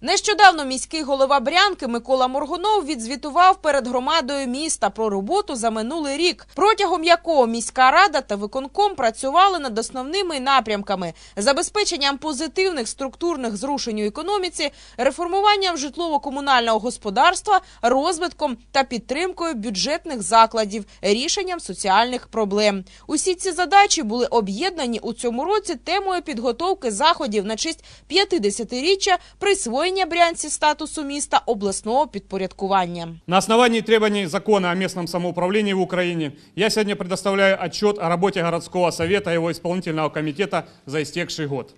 Нещодавно міський голова Брянки Микола Моргунов відзвітував перед громадою міста про роботу за минулий рік, протягом якого міська рада та виконком працювали над основними напрямками: забезпеченням позитивних структурних зрушень у економіці, реформуванням житлово-комунального господарства, розвитком та підтримкою бюджетних закладів, рішенням соціальних проблем. Усі ці задачі були об'єднані у цьому році темою підготовки заходів на честь 50-річчя присвоєння Брянці статусу міста обласного підпорядкування. На основании требований закона о местном самоуправлении в Украине я сегодня предоставляю отчет о работе городского совета и его исполнительного комитета за истекший год.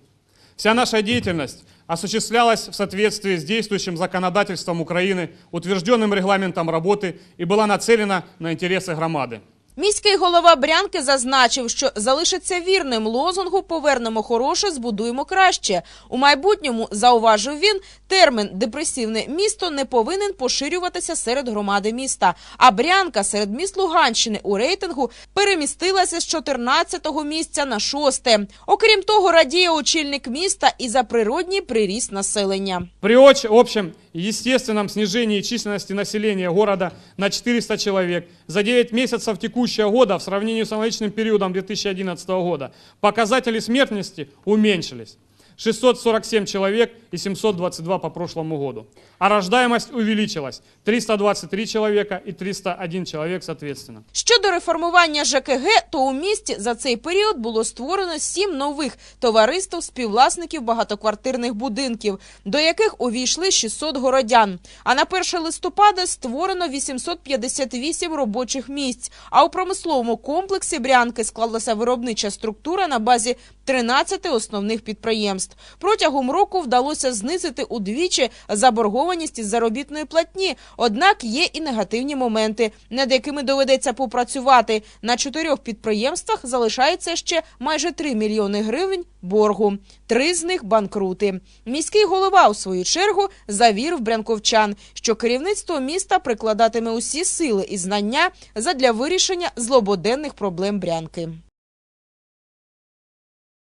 Вся наша деятельность осуществлялась в соответствии с действующим законодательством Украины, утвержденным регламентом работы и была нацелена на интересы громады. Міський голова Брянки зазначив, що залишиться вірним лозунгу «Повернемо хороше, збудуємо краще». У майбутньому, зауважив він, термін «депресивне місто» не повинен поширюватися серед громади міста. А Брянка серед міст Луганщини у рейтингу перемістилася з 14-го місця на 6-те. Окрім того, радіє очільник міста і за природній приріст населення. При оч- общем естественном снижении численности населения города на 400 человек за 9 месяцев текущего года в сравнении с аналогичным периодом 2011 года показатели смертности уменьшились. 647 человек и 722 по прошлому году. А рождаемость увеличилась. 323 человека и 301 человек соответственно. Щодо реформування ЖКГ, то у місті за цей період було створено сім нових товариств співвласників багатоквартирних будинків, до яких увійшли 600 городян. А на 1 листопада створено 858 робочих місць. А у промисловому комплексі Брянки склалася виробнича структура на базі 13 основних підприємств. Протягом року вдалося знизити удвічі заборгованість із заробітної платні. Однак є і негативні моменти, над якими доведеться попрацювати. На чотирьох підприємствах залишається ще майже 3 мільйони гривень боргу. Три з них банкрути. Міський голова, у свою чергу, завірив брянковчан, що керівництво міста прикладатиме усі сили і знання задля вирішення злободенних проблем брянки.